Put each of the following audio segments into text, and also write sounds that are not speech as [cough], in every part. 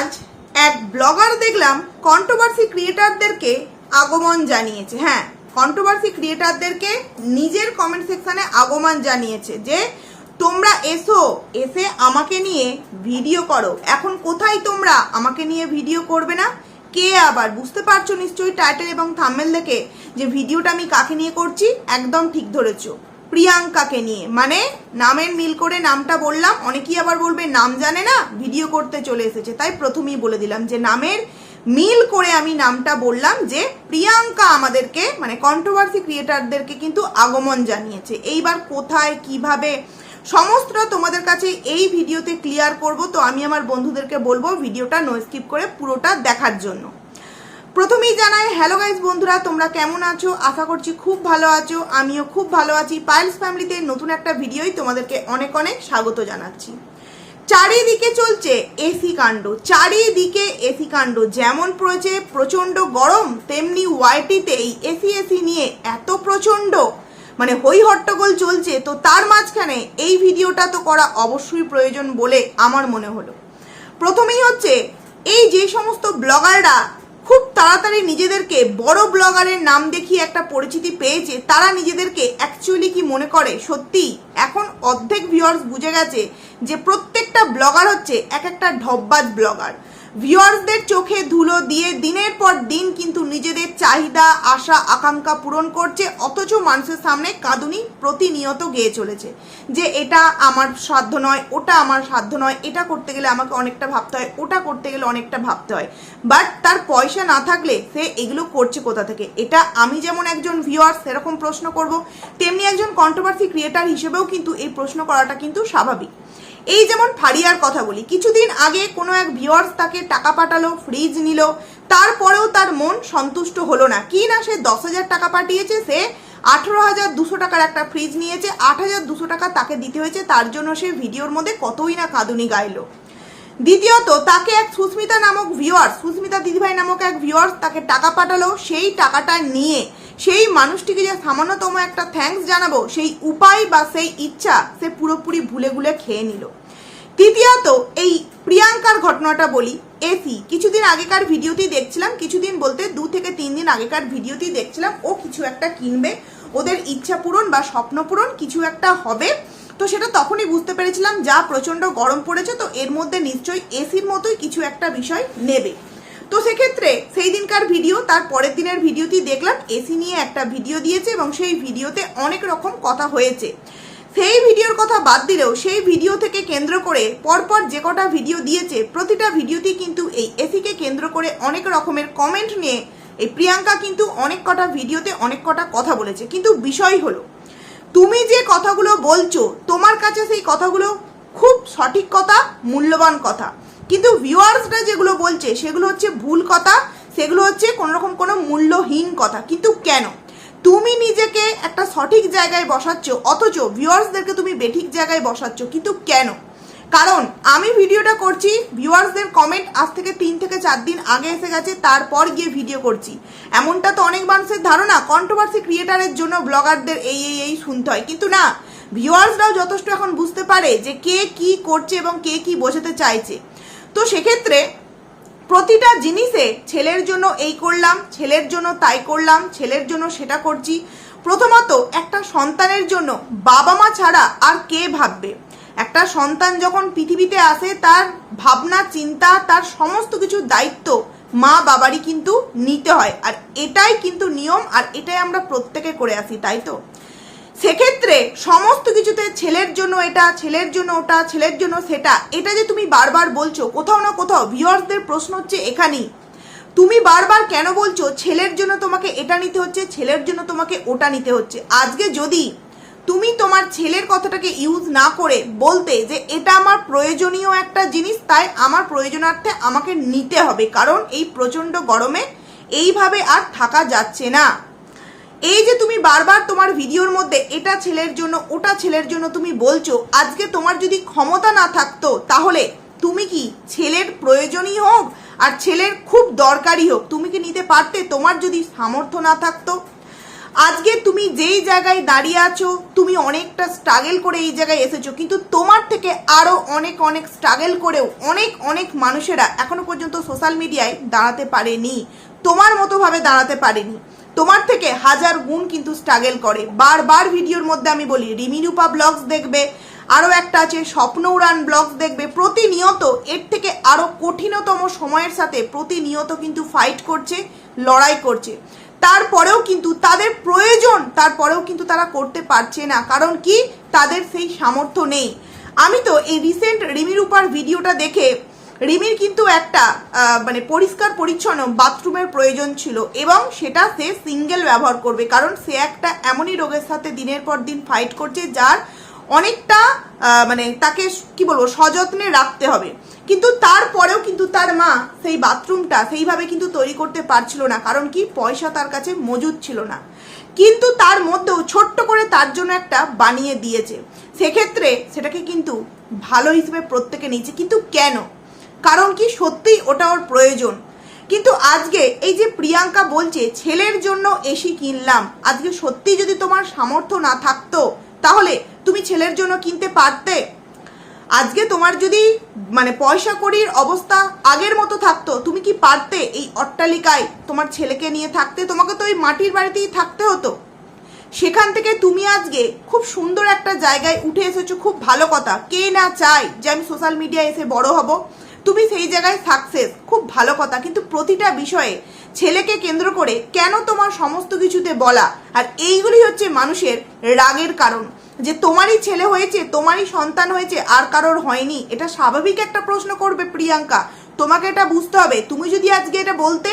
আজ এক ব্লগার দেখলাম কন্ট্রোভার্সি ক্রিয়েটারদেরকে আগমন জানিয়েছে। হ্যাঁ কন্ট্রোভার্সি ক্রিয়েটারদেরকে নিজের কমেন্ট সেকশানে আগমন জানিয়েছে যে, তোমরা এসো, এসে আমাকে নিয়ে ভিডিও করো। এখন কোথায় তোমরা আমাকে নিয়ে ভিডিও করবে না? কে আবার? বুঝতে পারছ নিশ্চয়ই টাইটেল এবং থাম্বেল দেখে যে ভিডিওটা আমি কাকে নিয়ে করছি? একদম ঠিক ধরেছো। প্রিয়াঙ্কাকে নিয়ে। মানে নামের মিল করে নামটা বললাম, অনেকেই আবার বলবে নাম জানে না, ভিডিও করতে চলে এসেছে। তাই প্রথমেই বলে দিলাম যে নামের মিল করে আমি নামটা বললাম যে প্রিয়াঙ্কা আমাদেরকে মানে কন্ট্রোভার্সি ক্রিয়েটারদেরকে কিন্তু আগমন জানিয়েছে। এইবার কোথায়, কীভাবে, সমস্তটা তোমাদের কাছে এই ভিডিওতে ক্লিয়ার করব। তো আমি আমার বন্ধুদেরকে বলব ভিডিওটা নো স্কিপ করে পুরোটা দেখার জন্য। প্রথমেই জানাই হ্যালো গাইজ বন্ধুরা, তোমরা কেমন আছো? আশা করছি খুব ভালো আছো। আমিও খুব ভালো আছি। পাইলস ফ্যামিলিতে নতুন একটা ভিডিওই তোমাদেরকে অনেক অনেক স্বাগত জানাচ্ছি। চারিদিকে চলছে এসি কাণ্ড। চারিদিকে এসি কাণ্ড। যেমন পড়েছে, প্রচণ্ড গরম, তেমনি ওয়াইটিতে এই এসি এসি নিয়ে এত প্রচণ্ড মানে হই হট্টগোল চলছে। তো তার মাঝখানে এই ভিডিওটা তো করা অবশ্যই প্রয়োজন বলে আমার মনে হলো। প্রথমেই হচ্ছে, এই যে সমস্ত ব্লগাররা খুব তাড়াতাড়ি নিজেদেরকে বড় ব্লগারের নাম দেখিয়ে একটা পরিচিতি পেয়েছে, তারা নিজেদেরকে অ্যাকচুয়ালি কি মনে করে? সত্যি, এখন অর্ধেক ভিউয়ার্স বুঝে গেছে যে প্রত্যেকটা ব্লগার হচ্ছে এক একটা ঢব্বাজ ব্লগার। ভিউয়ার্সদের চোখে ধুলো দিয়ে দিনের পর দিন কিন্তু নিজেদের চাহিদা, আশা, আকাঙ্ক্ষা পূরণ করছে, অথচ মানুষের সামনে কাঁদুনি প্রতিনিয়ত গেয়ে চলেছে। যে এটা আমার সাধ্য নয়, ওটা আমার সাধ্য নয়, এটা করতে গেলে আমাকে অনেকটা ভাবতে হয়, ওটা করতে গেলে অনেকটা ভাবতে হয়। বাট তার পয়সা না থাকলে সে এগুলো করছে কোথা থেকে? এটা আমি যেমন একজন ভিউয়ার সেরকম প্রশ্ন করব, তেমনি একজন কন্ট্রোভার্সি ক্রিয়েটার হিসেবেও কিন্তু এই প্রশ্ন করাটা কিন্তু স্বাভাবিক। এই যেমন ফারিয়ার কথা বলি, কিছুদিন আগে কোনো এক ভিউয়ার্স তাকে টাকা পাঠালো ফ্রিজ নিল, তারপরেও তার মন সন্তুষ্ট হলো না। কি না সে দশ হাজার টাকা পাঠিয়েছে, সে আঠেরো হাজার দুশো টাকার একটা ফ্রিজ নিয়েছে, আট হাজার দুশো টাকা তাকে দিতে হয়েছে, তার জন্য সে ভিডিওর মধ্যে কতই না কাঁদুনি গাইলো। দ্বিতীয়ত, তাকে এক সুস্মিতা নামক ভিউয়ার্স সুস্মিতা দিদিভাই নামক এক ভিওয়ার্স তাকে টাকা পাঠালো, সেই টাকাটা নিয়ে সেই মানুষটিকে যে সামান্যতম একটা থ্যাঙ্কস জানাব, সেই উপায় বা সেই ইচ্ছা সে পুরোপুরি ভুলে ভুলে খেয়ে নিল। তৃতীয়ত, এই প্রিয়াঙ্কার ঘটনাটা বলি, এসি, কিছুদিন আগেকার ভিডিওতেই দেখছিলাম, কিছুদিন বলতে দু থেকে তিন দিন আগেকার ভিডিওতেই দেখছিলাম, ও কিছু একটা কিনবে, ওদের ইচ্ছা পূরণ বা স্বপ্ন পূরণ কিছু একটা হবে, তো সেটা তখনই বুঝতে পেরেছিলাম, যা প্রচণ্ড গরম পড়েছে, তো এর মধ্যে নিশ্চয়ই এসির মতোই কিছু একটা বিষয় নেবে। তো সেক্ষেত্রে সেই দিনকার ভিডিও, তার পরের দিনের ভিডিওটি দেখলাম এসি নিয়ে একটা ভিডিও দিয়েছে এবং সেই ভিডিওতে অনেক রকম কথা হয়েছে। সেই ভিডিওর কথা বাদ দিলেও সেই ভিডিও থেকে কেন্দ্র করে পরপর যে কটা ভিডিও দিয়েছে, প্রতিটা ভিডিওতেই কিন্তু এই এসিকে কেন্দ্র করে অনেক রকমের কমেন্ট নিয়ে এই প্রিয়াঙ্কা কিন্তু অনেক কটা ভিডিওতে অনেক কটা কথা বলেছে। কিন্তু বিষয় হলো, তুমি যে কথাগুলো বলছো, তোমার কাছে সেই কথাগুলো খুব সঠিক কথা, মূল্যবান কথা। কিন্তু ভিউয়ার্সরা যেগুলো বলছে, সেগুলো হচ্ছে ভুল কথা, সেগুলো হচ্ছে কোনো রকম কোনো মূল্যহীন কথা। কিন্তু কেন? তুমি নিজেকে একটা সঠিক জায়গায় বসাচ্ছ, অথচ ভিউয়ার্সদেরকে তুমি বেঠিক জায়গায় বসাচ্ছ, কিন্তু কেন? কারণ আমি ভিডিওটা করছি, ভিউয়ার্সদের কমেন্ট আজ থেকে তিন থেকে চার দিন আগে এসে গেছে, তারপর গিয়ে ভিডিও করছি। এমনটা তো অনেক মানুষের ধারণা কন্ট্রোভার্সি ক্রিয়েটারের জন্য ব্লগারদের এই এই এই শুনতে হয়। কিন্তু না, ভিউয়ার্সরাও যথেষ্ট এখন বুঝতে পারে যে কে কি করছে এবং কে কি বোঝাতে চাইছে। তো সেক্ষেত্রে প্রতিটা জিনিসে ছেলের জন্য এই করলাম, ছেলের জন্য তাই করলাম, ছেলের জন্য সেটা করছি। প্রথমত, একটা সন্তানের জন্য বাবা মা ছাড়া আর কে ভাববে? একটা সন্তান যখন পৃথিবীতে আসে, তার ভাবনা, চিন্তা, তার সমস্ত কিছু দায়িত্ব মা বাবারই কিন্তু নিতে হয়। আর এটাই কিন্তু নিয়ম, আর এটাই আমরা প্রত্যেকে করে আসি, তাই তো? সেক্ষেত্রে সমস্ত কিছুতে ছেলের জন্য এটা, ছেলের জন্য ওটা, ছেলের জন্য সেটা, এটা যে তুমি বারবার বলছো, কোথাও না কোথাও ভিউয়ার্সদের প্রশ্ন হচ্ছে এখানেই। তুমি বারবার কেন বলছো, ছেলের জন্য তোমাকে এটা নিতে হচ্ছে, ছেলের জন্য তোমাকে ওটা নিতে হচ্ছে? আজকে যদি তুমি তোমার ছেলের কথাটাকে ইউজ না করে বলতে যে এটা আমার প্রয়োজনীয় একটা জিনিস, তাই আমার প্রয়োজনার্থে আমাকে নিতে হবে, কারণ এই প্রচণ্ড গরমে এইভাবে আর থাকা যাচ্ছে না। এই যে তুমি বারবার তোমার ভিডিওর মধ্যে এটা ছেলের জন্য, ওটা ছেলের জন্য তুমি বলছো, আজকে তোমার যদি ক্ষমতা না থাকতো, তাহলে তুমি কি ছেলের প্রয়োজনই হোক আর ছেলের খুব দরকারই হোক, তুমি কি নিতে পারতে তোমার যদি সামর্থ্য না থাকতো? আজকে তুমি যেই জায়গায় দাঁড়িয়ে আছো, তুমি অনেকটা স্ট্রাগেল করে এই জায়গায় এসেছ, কিন্তু তোমার থেকে আরও অনেক অনেক স্ট্রাগেল করেও অনেক অনেক মানুষেরা এখনও পর্যন্ত সোশ্যাল মিডিয়ায় দাঁড়াতে পারেনি, তোমার মতোভাবে দাঁড়াতে পারেনি। তোমার থেকে হাজার গুণ কিন্তু স্ট্রাগেল করে। বারবার ভিডিওর মধ্যে আমি বলি, রিমিরূপা ব্লগস দেখবে আরও একটা আছে স্বপ্ন উড়ান ব্লগস দেখবে। প্রতিনিয়ত, এর থেকে আরও কঠিনতম সময়ের সাথে প্রতিনিয়ত কিন্তু ফাইট করছে, লড়াই করছে। তারপরেও কিন্তু তাদের প্রয়োজন, তারপরেও কিন্তু তারা করতে পারছে না। কারণ কি? তাদের সেই সামর্থ্য নেই। আমি তো এই রিসেন্ট রিমিরূপার ভিডিওটা দেখে রিমির কিন্তু একটা মানে পরিষ্কার পরিচ্ছন্ন বাথরুমের প্রয়োজন ছিল এবং সেটা সে সিঙ্গেল ব্যবহার করবে। কারণ সে একটা এমনই রোগের সাথে দিনের পর দিন ফাইট করছে যার অনেকটা মানে তাকে কি বলব, সযত্নে রাখতে হবে। কিন্তু তারপরেও কিন্তু তার মা সেই বাথরুমটা সেইভাবে কিন্তু তৈরি করতে পারছিল না। কারণ কি? পয়সা তার কাছে মজুদ ছিল না। কিন্তু তার মধ্যেও ছোট্ট করে তার জন্য একটা বানিয়ে দিয়েছে। সেক্ষেত্রে সেটাকে কিন্তু ভালো হিসেবে প্রত্যেকে নিয়েছে। কিন্তু কেন? কারণ কি সত্যিই ওটা ওর প্রয়োজন। কিন্তু আজকে এই যে প্রিয়াঙ্কা বলছে, ছেলের জন্য এসি কিনলাম। আজকে সত্যি যদি তোমার সামর্থ্য না থাকতো, তাহলে তুমি ছেলের জন্য কিনতে পারতে। আজকে তোমার যদি মানে পয়সা কড়ির অবস্থা আগের মতো থাকতো, তুমি কি পারতে এই অট্টালিকায়? তোমার ছেলেকে নিয়ে থাকতে, তোমাকে তো ওই মাটির বাড়িতেই থাকতে হতো। সেখান থেকে তুমি আজকে খুব সুন্দর একটা জায়গায় উঠে এসেছ, খুব ভালো কথা। কে না চাই যে আমি সোশ্যাল মিডিয়ায় এসে বড় হব? তুমি সেই জায়গায় সাকসেস খুব ভালো কথা, কিন্তু প্রতিটা বিষয়ে ছেলেকে কেন্দ্র করে কেন তোমার সমস্ত কিছুতে বলা? আর এইগুলি হচ্ছে মানুষের রাগের কারণ। যে তোমারই ছেলে হয়েছে, তোমারই সন্তান হয়েছে, আর কারোর হয়নি, এটা স্বাভাবিক একটা প্রশ্ন করবে প্রিয়াঙ্কা। তোমাকে এটা বুঝতে হবে। তুমি যদি আজকে এটা বলতে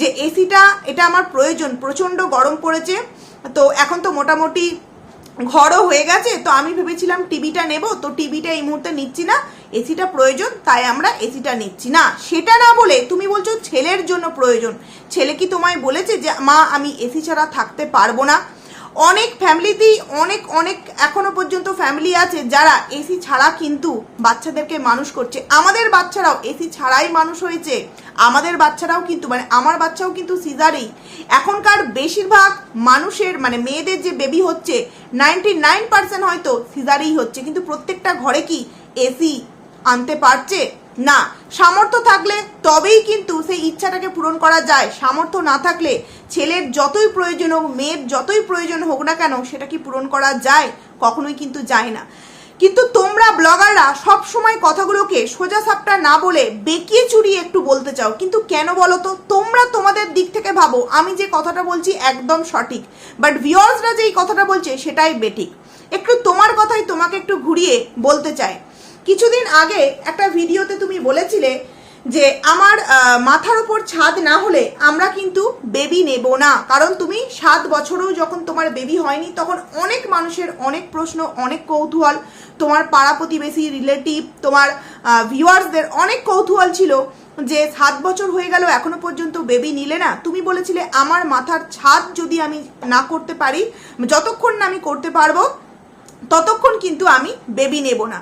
যে এসিটা এটা আমার প্রয়োজন, প্রচণ্ড গরম পড়েছে, তো এখন তো মোটামুটি ঘরও হয়ে গেছে, তো আমি ভেবেছিলাম টিভিটা নেব, তো টিভিটা এই মুহূর্তে নিচ্ছি না। এসিটা প্রয়োজন, তাই আমরা এসিটা নিচ্ছি না। সেটা না বলে তুমি বলছো ছেলের জন্য প্রয়োজন। ছেলে কি তোমায় বলেছে যে, মা, আমি এসি ছাড়া থাকতে পারব না? অনেক ফ্যামিলিতেই অনেক অনেক এখনও পর্যন্ত ফ্যামিলি আছে যারা এসি ছাড়া কিন্তু বাচ্চাদেরকে মানুষ করছে। আমাদের বাচ্চারাও এসি ছাড়াই মানুষ হয়েছে। আমাদের বাচ্চারাও কিন্তু মানে আমার বাচ্চাও কিন্তু সিজারেই। এখনকার বেশিরভাগ মানুষের মানে মেয়েদের যে বেবি হচ্ছে নাইনটি নাইন পার্সেন্ট হয়তো সিজারেই হচ্ছে। কিন্তু প্রত্যেকটা ঘরে কি এসি আনতে পারছে? না, সামর্থ্য থাকলে তবেই কিন্তু সেই ইচ্ছাটাকে পূরণ করা যায়। সামর্থ্য না থাকলে ছেলের যতই প্রয়োজন হোক, মেয়ের যতই প্রয়োজন হোক না কেন, সেটা কি পূরণ করা যায়? কখনোই কিন্তু যায় না। কিন্তু তোমরা ব্লগাররা সব সময় কথাগুলোকে সোজা সাপটা না বলে বেঁকিয়ে চুরিয়ে একটু বলতে চাও। কিন্তু কেন বলো তো? তোমরা তোমাদের দিক থেকে ভাবো, আমি যে কথাটা বলছি একদম সঠিক। বাট ভিউয়ার্সরা যেই কথাটা বলছে, সেটাই বেঠিক। একটু তোমার কথাই তোমাকে একটু ঘুরিয়ে বলতে চাই কিছুদিন আগে একটা ভিডিওতে তুমি বলেছিলে যে আমার মাথার ওপর ছাদ না হলে আমরা কিন্তু বেবি নেব না। কারণ তুমি সাত বছরেও যখন তোমার বেবি হয়নি, তখন অনেক মানুষের অনেক প্রশ্ন, অনেক কৌতূহল, তোমার পাড়া প্রতিবেশী রিলেটিভ তোমার ভিউয়ার্সদের অনেক কৌতূহল ছিল যে সাত বছর হয়ে গেল, এখনও পর্যন্ত বেবি নিলে না। তুমি বলেছিলে, আমার মাথার ছাদ যদি আমি না করতে পারি, যতক্ষণ না আমি করতে পারব, ততক্ষণ কিন্তু আমি বেবি নেব না।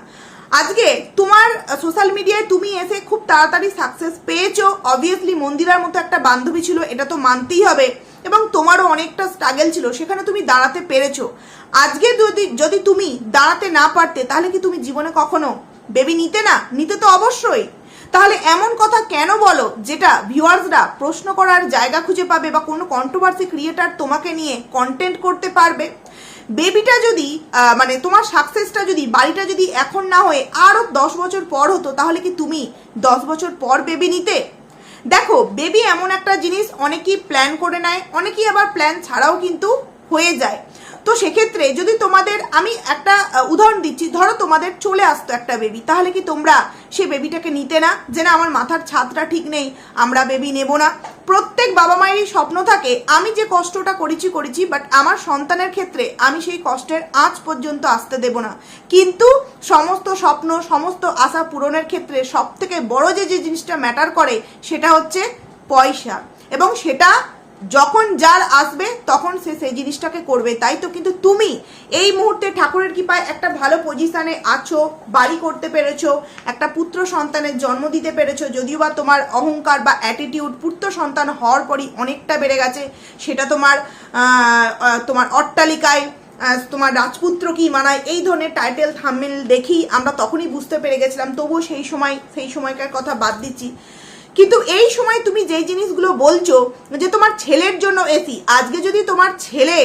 আজকে তোমার সোশ্যাল মিডিয়ায় তুমি এসে খুব তাড়াতাড়ি সাকসেস পেয়েছ। অবভিয়াসলি মন্দিরার মতো একটা বান্ধবী ছিল, এটা তো মানতেই হবে। এবং তোমারও অনেকটা স্ট্রাগেল ছিল, সেখানে তুমি দাঁড়াতে পেরেছ। আজকে যদি যদি তুমি দাঁড়াতে না পারতে, তাহলে কি তুমি জীবনে কখনো বেবি নিতে না? নিতে তো অবশ্যই। তাহলে এমন কথা কেন বলো যেটা ভিউয়ার্সরা প্রশ্ন করার জায়গা খুঁজে পাবে বা কোনো কন্ট্রোভার্সি ক্রিয়েটার তোমাকে নিয়ে কন্টেন্ট করতে পারবে? বেবিটা যদি মানে তোমার সাকসেসটা যদি, বাড়িটা যদি এখন না হয়ে আরও দশ বছর পর হতো, তাহলে কি তুমি দশ বছর পর বেবি নিতে? দেখো বেবি এমন একটা জিনিস অনেকেই প্ল্যান করে নেয়, অনেকেই আবার প্ল্যান ছাড়াও কিন্তু হয়ে যায়। তো সেক্ষেত্রে যদি তোমাদের, আমি একটা উদাহরণ দিচ্ছি। ধরো তোমাদের চলে আসতো একটা বেবি তাহলে কি তোমরা সে বেবিটাকে নিতে না? যে না, আমার মাথার ছাদটা ঠিক নেই, আমরা বেবি নেব না। প্রত্যেক বাবা মায়েরই স্বপ্ন থাকে, আমি যে কষ্টটা করেছি করেছি বাট আমার সন্তানের ক্ষেত্রে আমি সেই কষ্টের আঁচ পর্যন্ত আসতে দেব না। কিন্তু সমস্ত স্বপ্ন, সমস্ত আশা পূরণের ক্ষেত্রে সব থেকে বড় যে যে জিনিসটা ম্যাটার করে, সেটা হচ্ছে পয়সা। এবং সেটা যখন যার আসবে, তখন সে সেই জিনিসটাকে করবে, তাই তো? কিন্তু তুমি এই মুহূর্তে ঠাকুরের কৃপায় একটা ভালো পজিশানে আছো, বাড়ি করতে পেরেছ, একটা পুত্র সন্তানের জন্ম দিতে পেরেছ, যদিও বা তোমার অহংকার বা অ্যাটিটিউড পুত্র সন্তান হওয়ার পরই অনেকটা বেড়ে গেছে, সেটা তোমার তোমার অট্টালিকায় তোমার রাজপুত্র কি মানায়, এই ধরনের টাইটেল থাম্বেল দেখি আমরা তখনই বুঝতে পেরে গেছিলাম, তবুও সেই সময়, সেই সময়কার কথা বাদ দিচ্ছি। কিন্তু এই সময় তুমি যেই জিনিসগুলো বলছো, যে তোমার ছেলের জন্য এসি আজকে যদি তোমার ছেলে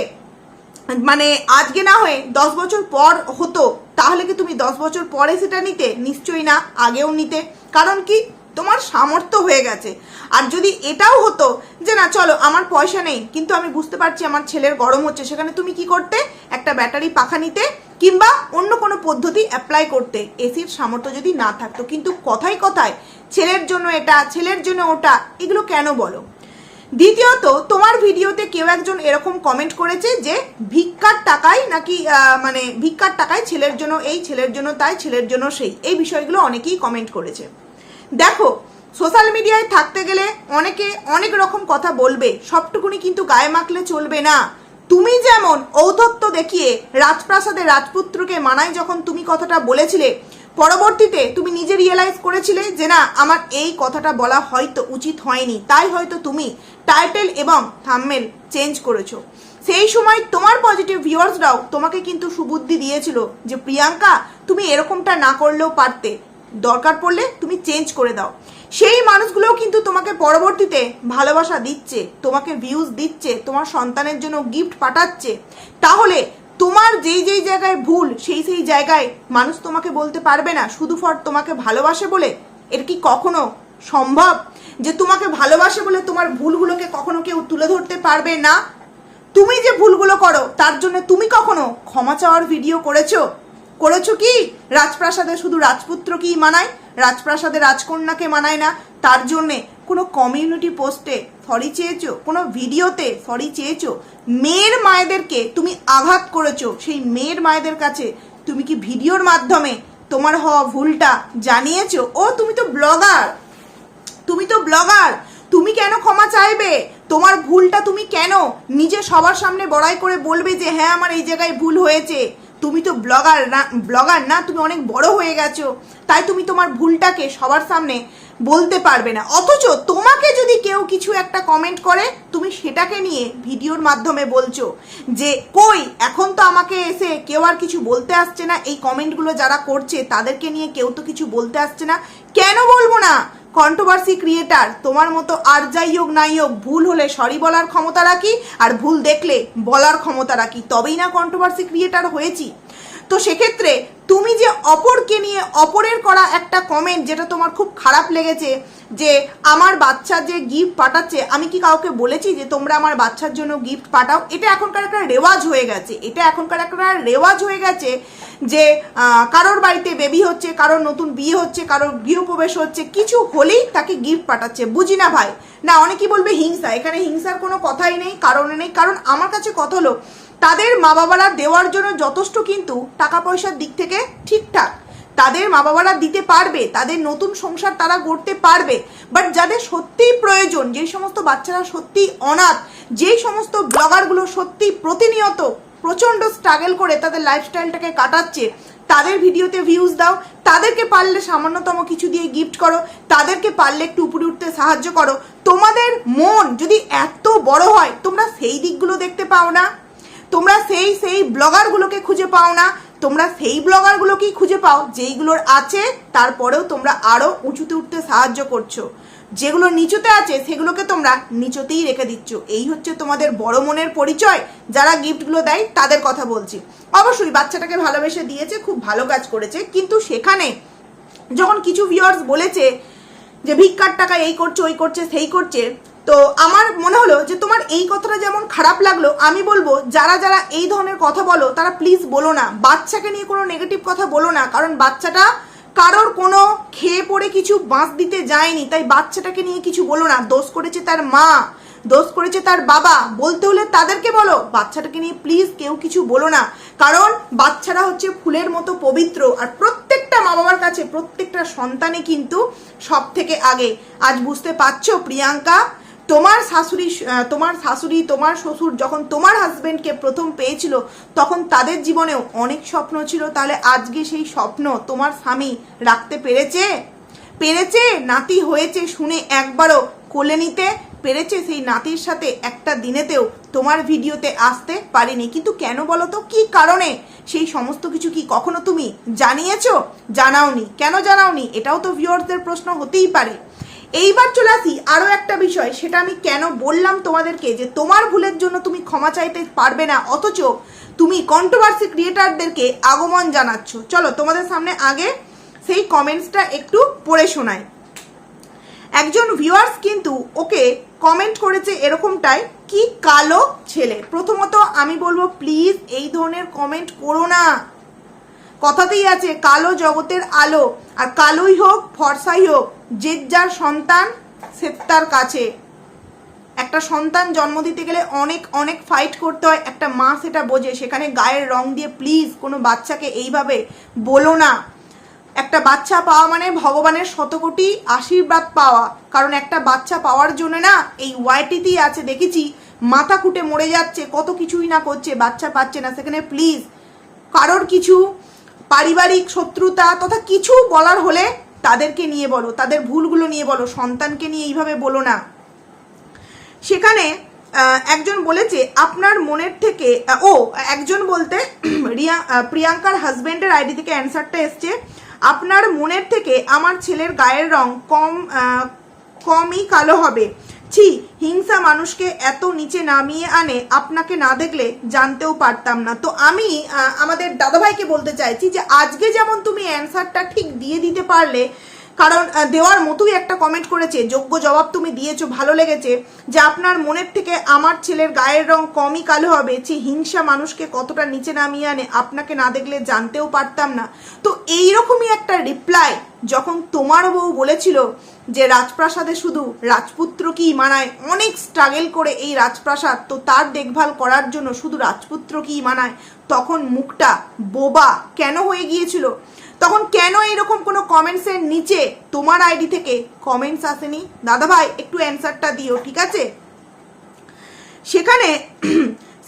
মানে আজকে না হয়ে দশ বছর পর হতো, তাহলে কি তুমি দশ বছর পরে সেটা নিতে? নিশ্চয়ই না, আগেও নিতে। কারণ কি? তোমার সামর্থ্য হয়ে গেছে। আর যদি এটাও হতো যে না, চলো, আমার পয়সা নেই, কিন্তু আমি বুঝতে পারছি আমার ছেলের গরম হচ্ছে, সেখানে তুমি কি করতে? একটা ব্যাটারি পাখা নিতে কিংবা অন্য কোনো পদ্ধতি অ্যাপ্লাই করতে এসির সামর্থ্য যদি না থাকতো, কিন্তু কথায় কথায় ছেলের জন্য এটা, ছেলের জন্য ওটা, এগুলো কেন বলো? দ্বিতীয়ত, তোমার ভিডিওতে কেউ একজন এরকম কমেন্ট করেছে যে ভিক্ষার টাকায় নাকি মানে ভিক্ষার টাকায় ছেলের জন্য এই, ছেলের জন্য তাই, ছেলের জন্য সেই, এই বিষয়গুলো অনেকেই কমেন্ট করেছে। দেখো সোশ্যাল মিডিয়ায় থাকতে গেলে অনেকে অনেক রকম কথা বলবে, সবটুকুনি কিন্তু গায়ে মাখলে চলবে না। তুমি যেমন ঔদ্ধত্য দেখিয়ে রাজপ্রাসাদের রাজপুত্রকে মানায় যখন তুমি কথাটা বলেছিলে, পরবর্তীতে তুমি নিজে রিয়েলাইজ করেছিলে যে না, আমার এই কথাটা বলা হয়তো উচিত হয়নি। তাই হয়তো তুমি টাইটেল এবং থাম্মেল চেঞ্জ করেছ। সেই সময় তোমার পজিটিভ ভিউয়ার্সরাও তোমাকে কিন্তু সুবুদ্ধি দিয়েছিল যে, প্রিয়াঙ্কা, তুমি এরকমটা না করলেও পারতে। দরকার পড়লে তুমি চেঞ্জ করে দাও। সেই মানুষগুলোও কিন্তু তোমাকে পরবর্তীতে ভালোবাসা দিচ্ছে, তোমাকে ভিউজ দিচ্ছে, তোমার সন্তানের জন্য গিফট পাঠাচ্ছে। তাহলে তোমার যেই যেই জায়গায় ভুল, সেই সেই জায়গায় মানুষ তোমাকে বলতে পারবে না, শুধু ফর তোমাকে ভালোবাসে বলে? এর কি কখনো সম্ভব? যে তোমাকে ভালোবাসে বলে তোমার ভুলগুলোকে কখনো কেউ তুলে ধরতে পারবে না? তুমি যে ভুলগুলো করো, তার জন্য তুমি কখনো ক্ষমা চাওয়ার ভিডিও করেছ? করেছ কি? রাজপ্রাসাদে শুধু রাজপুত্রকেই মানায়, রাজপ্রাসাদে রাজকন্যাকে মানায় না, তার জন্যে কোনো কমিউনিটি পোস্টে সরি চেয়েছো? কোনো ভিডিওতে সরি চেয়েছো? মেয়ের মায়েদেরকে তুমি আঘাত করেছ। সেই মেয়ের মায়েদের কাছে তুমি কি ভিডিওর মাধ্যমে তোমার হওয়া ভুলটা জানিয়েছো? ও, তুমি তো ব্লগার তুমি তো ব্লগার তুমি কেন ক্ষমা চাইবে? তোমার ভুলটা তুমি কেন নিজে সবার সামনে বড়াই করে বলবে যে হ্যাঁ আমার এই জায়গায় ভুল হয়েছে তুমি তো ব্লগার না ব্লগার না, তুমি অনেক বড় হয়ে গেছো। তাই তুমি তোমার ভুলটাকে সবার সামনে বলতে পারবে না। অথচ তোমাকে যদি কেউ কিছু একটা কমেন্ট করে, তুমি সেটাকে নিয়ে ভিডিওর মাধ্যমে বলছো যে, কই, এখন তো আমাকে এসে কেউ আর কিছু বলতে আসছে না। এই কমেন্টগুলো যারা করছে, তাদেরকে নিয়ে কেউ তো কিছু বলতে আসছে না। কেন বলব না? কন্ট্রোভার্সি ক্রিয়েটার তোমার মতো আর যাই হোক নাই হোক, ভুল হলে সরি বলার ক্ষমতা রাখি আর ভুল দেখলে বলার ক্ষমতা রাখি। তবেই না কন্ট্রোভার্সি ক্রিয়েটার হয়েছি। তো সেক্ষেত্রে তুমি যে অপরকে নিয়ে অপরের করা একটা কমেন্ট যেটা তোমার খুব খারাপ লেগেছে, যে আমার বাচ্চা যে গিফট পাঠাচ্ছে, আমি কি কাউকে বলেছি যে তোমরা আমার বাচ্চার জন্য গিফট পাঠাও? এটা এখনকার একটা রেওয়াজ হয়ে গেছে। এটা এখনকার একটা রেওয়াজ হয়ে গেছে যে কারোর বাড়িতে বেবি হচ্ছে, কারোর নতুন বিয়ে হচ্ছে, কারোর গৃহপ্রবেশ হচ্ছে, কিছু হলেই তাকে গিফট পাঠাচ্ছে। বুঝি না ভাই? না, অনেকেই বলবে হিংসা। এখানে হিংসার কোনো কথাই নেই, কারণে নেই। কারণ আমার কাছে কথা হলো তাদের মা বাবারা দেওয়ার জন্য যথেষ্ট কিন্তু টাকা পয়সার দিক থেকে ঠিকঠাক। তাদের মা বাবারা দিতে পারবে, তাদের নতুন সংসার তারা গড়তে পারবে। বাট যাদের সত্যিই প্রয়োজন, যে সমস্ত বাচ্চারা সত্যি অনাথ যেই সমস্ত ব্লগারগুলো সত্যি প্রতিনিয়ত প্রচণ্ড স্ট্রাগল করে তাদের লাইফস্টাইলটাকে কাটাচ্ছে, তাদের ভিডিওতে ভিউজ দাও, তাদেরকে পারলে সামান্যতম কিছু দিয়ে গিফট করো, তাদেরকে পারলে একটু উপরে উঠতে সাহায্য করো। তোমাদের মন যদি এত বড় হয়, তোমরা সেই দিকগুলো দেখতে পাও না। তোমরা সেই সেই ব্লগারগুলোকে খুঁজে পাও না। তোমরা সেই ব্লগারগুলোকেই খুঁজে পাও, যেইগুলোর আছে, তারপরেও তোমরা আরও উঁচুতে উঠতে সাহায্য করছ। যেগুলো নিচুতে আছে, সেগুলোকে তোমরা নিচুতেই রেখে দিচ্ছ। এই হচ্ছে তোমাদের বড় মনের পরিচয়। যারা গিফটগুলো দেয়, তাদের কথা বলছি। অবশ্যই বাচ্চাটাকে ভালোবেসে দিয়েছে, খুব ভালো কাজ করেছে। কিন্তু সেখানে যখন কিছু ভিউয়ার্স বলেছে যে, ভিক্ষার টাকা এই করছে, ওই করছে, সেই করছে তো আমার মনে হলো যে তোমার এই কথাটা যেমন খারাপ লাগল, আমি বলব যারা যারা এই ধরনের কথা বলো, তারা প্লিজ বলো না। বাচ্চাকে নিয়ে কোনো নেগেটিভ কথা বলো না, কারণ বাচ্চাটা কারোর কোনো খেয়ে পড়ে কিছু বাঁশ দিতে যায়নি, তাই বাচ্চাটাকে নিয়ে কিছু বলো না। দোষ করেছে তার মা, দোষ করেছে তার বাবা, বলতে হলে তাদেরকে বলো। বাচ্চাটাকে নিয়ে প্লিজ কেউ কিছু বলো না, কারণ বাচ্চারা হচ্ছে ফুলের মতো পবিত্র, আর প্রত্যেকটা মা বাবার কাছে প্রত্যেকটা সন্তানই কিন্তু সব থেকে আগে। আজ বুঝতে পারছ, প্রিয়াঙ্কা তোমার শাশুড়ি তোমার শাশুড়ি, তোমার শ্বশুর যখন তোমার হাজবেন্ডকে প্রথম পেয়েছিল, তখন তাদের জীবনেও অনেক স্বপ্ন ছিল। তাহলে আজকে সেই স্বপ্ন তোমার স্বামী রাখতে পেরেছে? পেরেছে? নাতি হয়েছে শুনে একবারও কোলে নিতে পেরেছে? সেই নাতির সাথে একটা দিনেতেও তোমার ভিডিওতে আসতে পারিনি। কিন্তু কেন বলো তো? কি কারণে? সেই সমস্ত কিছু কি কখনো তুমি জানিয়েছো? জানাওনি। কেন জানাওনি? এটাও তো ভিউয়ার্সদের প্রশ্ন হতেই পারে। এইবার চলে আসি আরও একটা বিষয়, সেটা আমি কেন বললাম তোমাদেরকে যে তোমার ভুলের জন্য তুমি ক্ষমা চাইতে পারবে না, অথচ তুমি কন্ট্রোভার্সি ক্রিয়েটারদেরকে আগমন জানাচ্ছ। চলো তোমাদের সামনে আগে সেই কমেন্টসটা একটু পড়ে শোনাই। একজন ভিউয়ার্স কিন্তু ওকে কমেন্ট করেছে এরকমটাই, কি কালো ছেলে। প্রথমত আমি বলব, প্লিজ এই ধরনের কমেন্ট করো না। কথাতেই আছে, কালো জগতের আলো, আর কালোই হোক, ফর্সাই হোক যে যার সন্তান, সে তার কাছে। একটা সন্তান জন্ম দিতে গেলে অনেক অনেক ফাইট করতে হয়, একটা মা সেটা বোঝে, সেখানে গায়ের রং দিয়ে প্লিজ কোনো বাচ্চাকে এইভাবে বলো না। একটা বাচ্চা পাওয়া মানে ভগবানের শতকোটি আশীর্বাদ পাওয়া, কারণ একটা বাচ্চা পাওয়ার জন্য না, এই ওয়াইটিতেই আছে, দেখেছি, মাথা কুটে মরে যাচ্ছে, কত কিছুই না করছে, বাচ্চা পাচ্ছে না, সেখানে প্লিজ কারোর কিছু পারিবারিক শত্রুতা তথা কিছু বলার হলে তাদেরকে নিয়ে বলো, তাদের ভুলগুলো নিয়ে বলো, সন্তানকে নিয়ে এইভাবে বলো না। সেখানে একজন বলেছে, আপনার মনের থেকে ও, একজন বলতে, [clears throat] রিয়া প্রিয়াঙ্কার হাজব্যান্ডের আইডি থেকে অ্যান্সারটা এসছে, আপনার মনের থেকে আমার ছেলের গায়ের রং কম কমই কালো হবে। ছি, হিংসা মানুষকে এত নিচে নামিয়ে আনে, আপনাকে না দেখলে জানতেও পারতাম না। তো আমি আমাদের দাদাভাইকে বলতে চাইছি যে, আজকে যেমন তুমি অ্যান্সারটা ঠিক দিয়ে দিতে পারলে কারণ দেওয়ার মতোই একটা কমেন্ট করেছে, যোগ্য জবাব তুমি দিয়েছ, ভালো লেগেছে, যে আপনার মনের থেকে আমার ছেলের গায়ের রং কমই কালো হবে, যে হিংসা মানুষকে কতটা নিচে নামিয়ে আনে, আপনাকে না দেখলে জানতেও পারতাম না। তো এইরকমই একটা রিপ্লাই যখন তোমার বউ বলেছিল যে রাজপ্রাসাদে শুধু রাজপুত্র কি মানায়, অনেক স্ট্রাগল করে এই রাজপ্রাসাদ, তো তার দেখভাল করার জন্য শুধু রাজপুত্র কি মানায়, তখন মুখটা বোবা কেন হয়ে গিয়েছিল? তখন কেন এরকম কোনো কমেন্টসের নিচে তোমার আইডি থেকে কমেন্টস আসেনি? দাদা ভাই একটু অ্যান্সারটা দিও, ঠিক আছে? সেখানে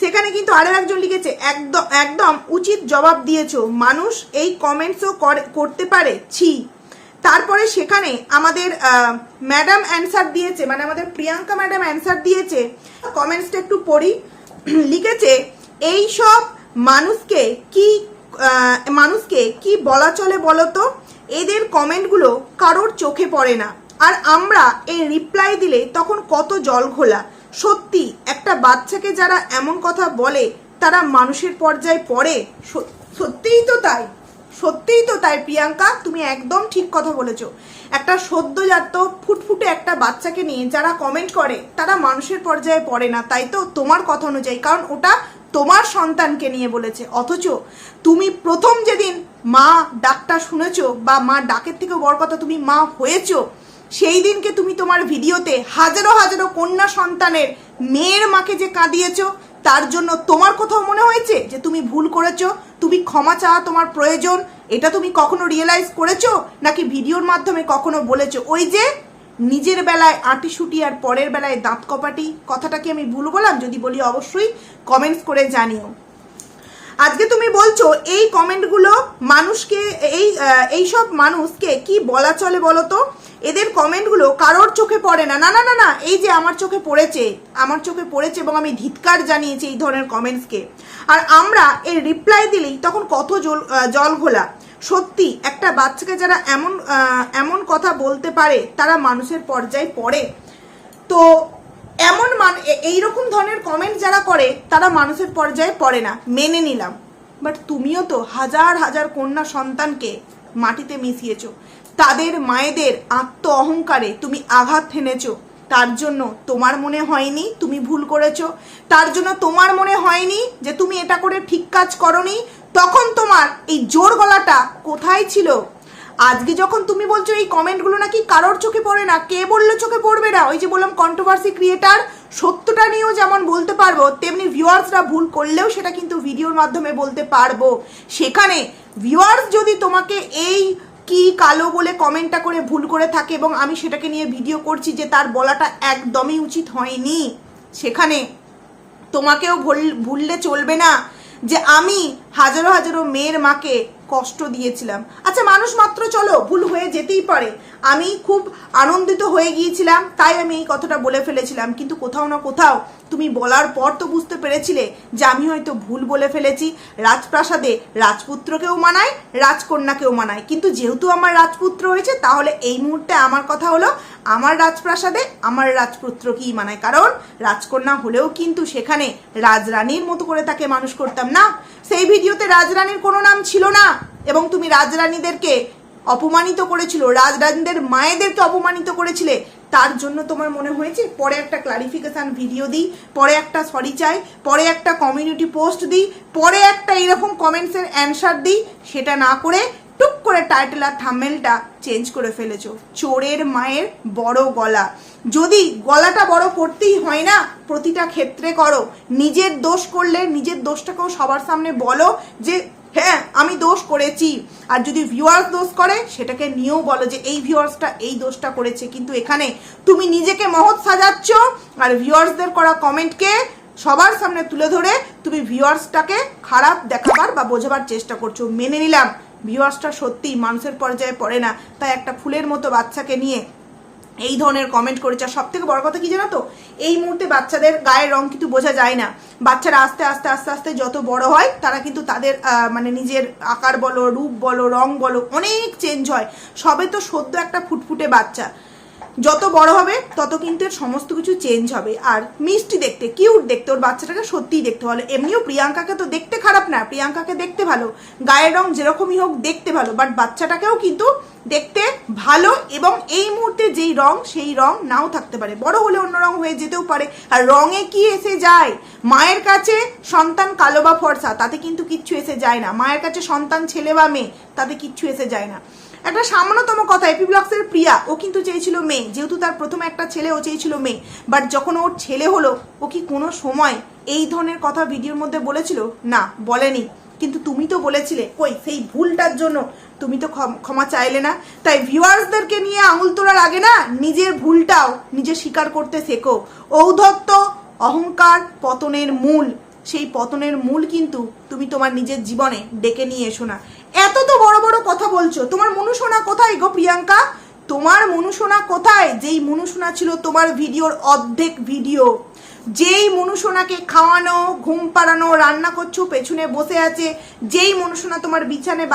সেখানে কিন্তু আরও একজন লিখেছে, একদম একদম উচিত জবাব দিয়েছ। মানুষ এই কমেন্টসও করতে পারে। ছি। তারপরে সেখানে আমাদের ম্যাডাম অ্যান্সার দিয়েছে মানে আমাদের প্রিয়াঙ্কা ম্যাডাম অ্যান্সার দিয়েছে কমেন্টসটা একটু পড়ি। লিখেছে, এই সব মানুষকে কি মানুষকে কি বলা চলে বলো তো এদের কমেন্টগুলো কারোর চোখে পড়ে না। আর আমরা এই রিপ্লাই দিলে তখন কত জল ঘোলা। সত্যি, একটা বাচ্চাকে যারা এমন কথা বলে, তারা মানুষের পর্যায়ে পড়ে? সত- সত্যিই তো তাই। সত্যিই তো তাই, প্রিয়াঙ্কা, তুমি একদম ঠিক কথা বলেছ। একটা সদ্যজাত, ফুটফুটে একটা বাচ্চাকে নিয়ে যারা কমেন্ট করে, তারা মানুষের পর্যায়ে পড়ে না। তাই তো তোমার কথা অনুযায়ী। কারণ ওটা তোমার সন্তানকে নিয়ে বলেছে। অথচ তুমি প্রথম যেদিন মা ডাকটা শুনেছো বা মা ডাকের থেকে বড় কথা তুমি মা হয়েছো, সেই দিনকে তুমি তোমার ভিডিওতে হাজারো হাজারো কন্যা সন্তানের মেয়ের মাকে যে কাঁদিয়েছ, তার জন্য তোমার কোথাও মনে হয়েছে যে তুমি ভুল করেছ? তুমি ক্ষমা চাওয়া তোমার প্রয়োজন? এটা তুমি কখনো রিয়েলাইজ করেছ? নাকি ভিডিওর মাধ্যমে কখনো বলেছ? ওই যে নিজের বেলায় আঁটি শুটি আর পরের বেলায় দাঁত কপাটি কথাটা কি আমি ভুল বললাম? যদি বলি অবশ্যই কমেন্টস করে জানিও। আজকে তুমি বলছো এই কমেন্টগুলো মানুষকে এই আহ, এই সব মানুষকে কি বলা চলে বলো তো? এদের কমেন্টগুলো কারোর চোখে পড়ে না। না না না না এই যে আমার চোখে পড়েছে আমার চোখে পড়েছে এবং আমি ধিৎকার জানিয়েছি এই ধরনের কমেন্টসকে আর আমরা এর রিপ্লাই দিলেই তখন কত জল জল ঘোলা। সত্যি, একটা বাচ্চাকে যারা এমন এমন কথা বলতে পারে, তারা মানুষের পর্যায়ে পড়ে। তো এমন মান এইরকম ধরনের কমেন্ট যারা করে, তারা মানুষের পর্যায়ে পড়ে না। মেনে নিলাম। বাট তুমিও তো হাজার হাজার কন্যা সন্তানকে মাটিতে মিশিয়েছ। তাদের মায়েদের আত্ম অহংকারে তুমি আঘাত হেনেছো। তার জন্য তোমার মনে হয়নি, তুমি ভুল করেছ। তার জন্য তোমার মনে হয়নি যে তুমি এটা করে ঠিক কাজ করনি। তখন তোমার এই জোর গলাটা কোথায় ছিল? আজকে যখন তুমি বলছো এই কমেন্টগুলো নাকি কারোর চোখে পড়ে না, কে বলল চোখে পড়বে না? ওই যে বললাম কন্ট্রোভার্সি ক্রিয়েটার সত্যটা নিয়েও যেমন বলতে পারব, তেমনি ভিউয়ার্সরা ভুল করলেও সেটা কিন্তু ভিডিওর মাধ্যমে বলতে পারব। সেখানে ভিউয়ার্স যদি তোমাকে এই কি কালো বলে কমেন্টটা করে ভুল করে থাকে এবং আমি সেটাকে নিয়ে ভিডিও করছি যে তার বলাটা একদমই উচিত হয়নি, সেখানে তোমাকেও ভুল, ভুললে চলবে না যে আমি হাজারো হাজারো মেয়ের মাকে কষ্ট দিয়েছিলাম। আচ্ছা মানুষ মাত্র চলো, ভুল হয়ে যেতেই পারে। আমি খুব আনন্দিত হয়ে গিয়েছিলাম, তাই আমি এই কথাটা বলে ফেলেছিলাম। কিন্তু কোথাও না কোথাও তুমি বলার পর তো বুঝতে পেরেছিলে যে আমি হয়তো ভুল বলে ফেলেছি। রাজপ্রাসাদে রাজপুত্রকেও মানায়, রাজকন্যাকেও মানায়। কিন্তু যেহেতু আমার রাজপুত্র হয়েছে, তাহলে এই মুহূর্তে আমার কথা হলো, আমার রাজপ্রাসাদে আমার রাজপুত্রকেই মানায়। কারণ রাজকন্যা হলেও কিন্তু সেখানে রাজরানীর মতো করে তাকে মানুষ করতাম না। সেই ভিডিওতে রাজরানীর কোনো নাম ছিল না, এবং তুমি রাজরানীদেরকে অপমানিত করেছিল, রাজরানীদের মায়েদেরকে অপমানিত করেছিলে। তার জন্য তোমার মনে হয়েছে, পরে একটা ক্লারিফিকেশান ভিডিও দিই, পরে একটা সরি চাই, পরে একটা কমিউনিটি পোস্ট দিই, পরে একটা এরকম কমেন্টসের অ্যান্সার দিই, সেটা না করে টুক করে টাইটেল আর থামেলটা চেঞ্জ করে ফেলেছো। চোরের মায়ের বড় গলা। যদি গলাটা বড় করতেই হয় না, প্রতিটা ক্ষেত্রে করো। নিজের দোষ করলে নিজের দোষটাকেও সবার সামনে বলো যে হ্যাঁ আমি দোষ করেছি। আর যদি ভিউয়ার্স দোষ করে, সেটাকে নিয়েও বলো যে, এই ভিউয়ার্সটা এই দোষটা করেছে। কিন্তু এখানে তুমি নিজেকে মহৎ সাজাচ্ছ আর ভিউয়ার্সদের করা কমেন্টকে সবার সামনে তুলে ধরে তুমি ভিউয়ার্সটাকে খারাপ দেখাবার বা বোঝাবার চেষ্টা করছ। মেনে নিলাম। ভিউয়ার্সটা সত্যিই মানুষের পর্যায়ে পড়ে না, তাই একটা ফুলের মতো বাচ্চাকে নিয়ে এই ধরনের কমেন্ট করেছে। আর সবথেকে বড় কথা কি জানো তো? এই মুহূর্তে বাচ্চাদের গায়ের রং কিন্তু বোঝা যায় না। বাচ্চারা আস্তে আস্তে আস্তে আস্তে যত বড় হয়, তারা কিন্তু তাদের মানে নিজের আকার বলো, রূপ বলো, রং বলো, অনেক চেঞ্জ হয়। সবে তো সদ্য একটা ফুটফুটে বাচ্চা। যত বড় হবে, তত কিন্তু এর সমস্ত কিছু চেঞ্জ হবে। আর মিষ্টি দেখতে কিউট দেখতে, ওর বাচ্চাটাকে সত্যিই দেখতে ভালো। এমনিও প্রিয়াঙ্কাকে তো দেখতে খারাপ না, প্রিয়াঙ্কাকে দেখতে ভালো। গায়ের রং যেরকমই হোক, দেখতে ভালো। বাট বাচ্চাটাকেও কিন্তু দেখতে ভালো এবং এই মুহূর্তে যেই রং, সেই রং নাও থাকতে পারে। বড় হলে অন্য রং হয়ে যেতেও পারে। আর রঙে কি এসে যায়? মায়ের কাছে সন্তান কালো বা ফর্সা, তাতে কিন্তু কিচ্ছু এসে যায় না। মায়ের কাছে সন্তান ছেলে বা মেয়ে, তাতে কিচ্ছু এসে যায় না। একটা সামান্যতম কথা এপি ব্লগসের প্রিয়া, ও কিন্তু চেয়েছিল মেয়ে। যেহেতু তার প্রথমে একটা ছেলে, ও চেয়েছিল মেয়ে। বাট যখন ওর ছেলে হলো, ও কি কোনো সময় এই ধরনের কথা ভিডিওর মধ্যে বলেছিল? না, বলেনি। কিন্তু তুমি তো বলেছিলে, কই, সেই ভুলটার জন্য। তুমি তো ক্ষম- ক্ষমা চাইলে না। তাই ভিউয়ার্সদেরকে নিয়ে আঙুল তোলার আগে না, নিজের ভুলটাও নিজে স্বীকার করতে শেখো। ঔদ্ধত্য, অহংকার পতনের মূল। সেই পতনের মূল কিন্তু তুমি তোমার নিজের জীবনে ডেকে নিয়ে এসো না। এত তো বড় কথা বলছো। তোমার মনুষোনা কোথায় গো প্রিয়াঙ্কা? তোমার মনুষোনা কোথায়? যেই মনুষোনা ছিল তোমার ভিডিওর অর্ধেক ভিডিও। যেই মনুষোনাকে খাওয়ানো, ঘুম পাড়ানো, রান্না করছ, পেছনে বসে আছে, যেই মনুষোনা তোমার বিছানে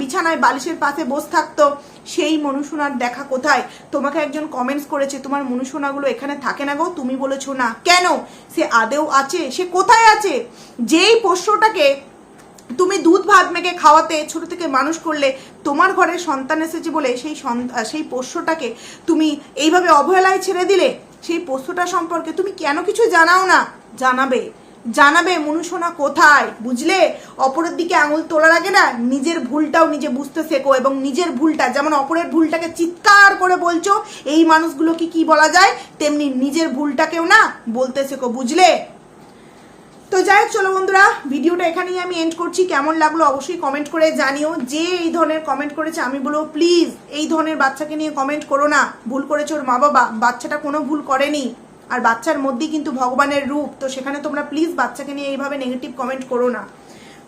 বিছানায় বালিশের পাশে বসে থাকতো, সেই মনুষোনার দেখা কোথায়? তোমাকে একজন কমেন্টস করেছে, তোমার মনুষোনাগুলো এখানে থাকে না গো, তুমি বলেছ না। কেন? সে আদেও আছে, সে কোথায় আছে? যেই পোষ্যটাকে তুমি দুধ ভাত মেখে খাওয়াতে ছোট থেকে মানুষ করলে তোমার ঘরে সন্তান এসেছে বলে সেই সেই পোষ্যটাকে তুমি এইভাবে অবহেলায় ছেড়ে দিলে? সেই পোষ্যটা সম্পর্কে তুমি কেন কিছু জানাও না? জানাবে। জানাবে মনুষ্যনা কোথায়? বুঝলে? অপরের দিকে আঙুল তোলার আগে না? নিজের ভুলটাও নিজে বুঝতে শেখো এবং নিজের ভুলটা, যেমন অপরের ভুলটাকে চিৎকার করে বলছো, এই মানুষগুলোকে কি বলা যায়? তেমনি নিজের ভুলটাকেও না বলতে শেখো, বুঝলে? তো যাই হোক, চলো বন্ধুরা, ভিডিওটা এখানেই আমি এন্ড করছি। কেমন লাগল অবশ্যই কমেন্ট করে জানিও। যে এই ধরনের কমেন্ট করেছে, আমি বলব প্লিজ এই ধরনের বাচ্চাকে নিয়ে কমেন্ট করো না। ভুল করেছে ওর মা বাবা বাচ্চাটা কোনো ভুল করেনি। আর বাচ্চার মধ্যেই কিন্তু ভগবানের রূপ। তো সেখানে তোমরা প্লিজ বাচ্চাকে নিয়ে এইভাবে নেগেটিভ কমেন্ট করো না।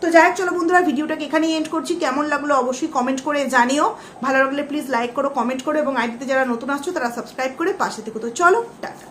তো যাই হোক, চলো বন্ধুরা, ভিডিওটাকে এখানেই এন্ড করছি। কেমন লাগল অবশ্যই কমেন্ট করে জানিও। ভালো লাগলে প্লিজ লাইক করো কমেন্ট করো এবং আইডিতে যারা নতুন আসছো, তারা সাবস্ক্রাইব করে পাশে থেকে। তো চলো, টাটা।